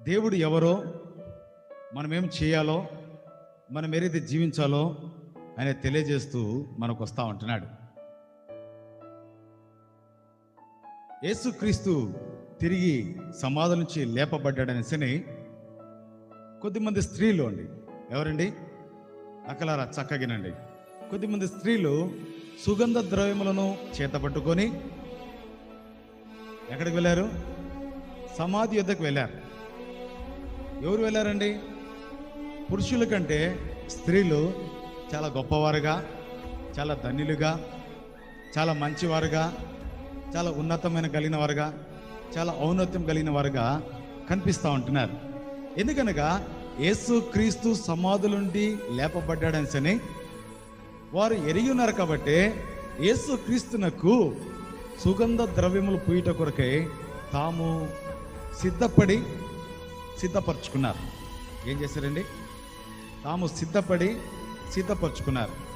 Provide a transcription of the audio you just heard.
దేవుడు ఎవరో మనం ఏం చేయాలో మనం ఏదైతే జీవించాలో ఆయన తెలియజేస్తూ మనకు వస్తూ ఉంటున్నాడు. యేసుక్రీస్తు తిరిగి సమాధి నుంచి లేపబడ్డాడనేసని కొద్దిమంది స్త్రీలు అండి. ఎవరండి? అక్కలారా చక్కగినండి. కొద్దిమంది స్త్రీలు సుగంధ ద్రవ్యములను చేతపట్టుకొని ఎక్కడికి వెళ్ళారు? సమాధి యుద్ధకు వెళ్ళారు. ఎవరు వెళ్ళారండి? పురుషుల కంటే స్త్రీలు చాలా గొప్పవారుగా చాలా ధన్యులుగా చాలా మంచివారుగా చాలా ఉన్నతమైన కలిగిన వారుగా చాలా ఔన్నత్యం కలిగిన వారుగా కనిపిస్తూ ఉంటున్నారు. ఎందుకనగా యేసు క్రీస్తు సమాధులుండి లేపబడ్డాడని వారు ఎరిగి ఉన్నారు కాబట్టి యేసు క్రీస్తునకు సుగంధ ద్రవ్యములు పూయట కొరకై తాము సిద్ధపడి సిద్ధపరచుకున్నారు. ఏం చేశారండి? తాము సిద్ధపడి సిద్ధపరచుకున్నారు.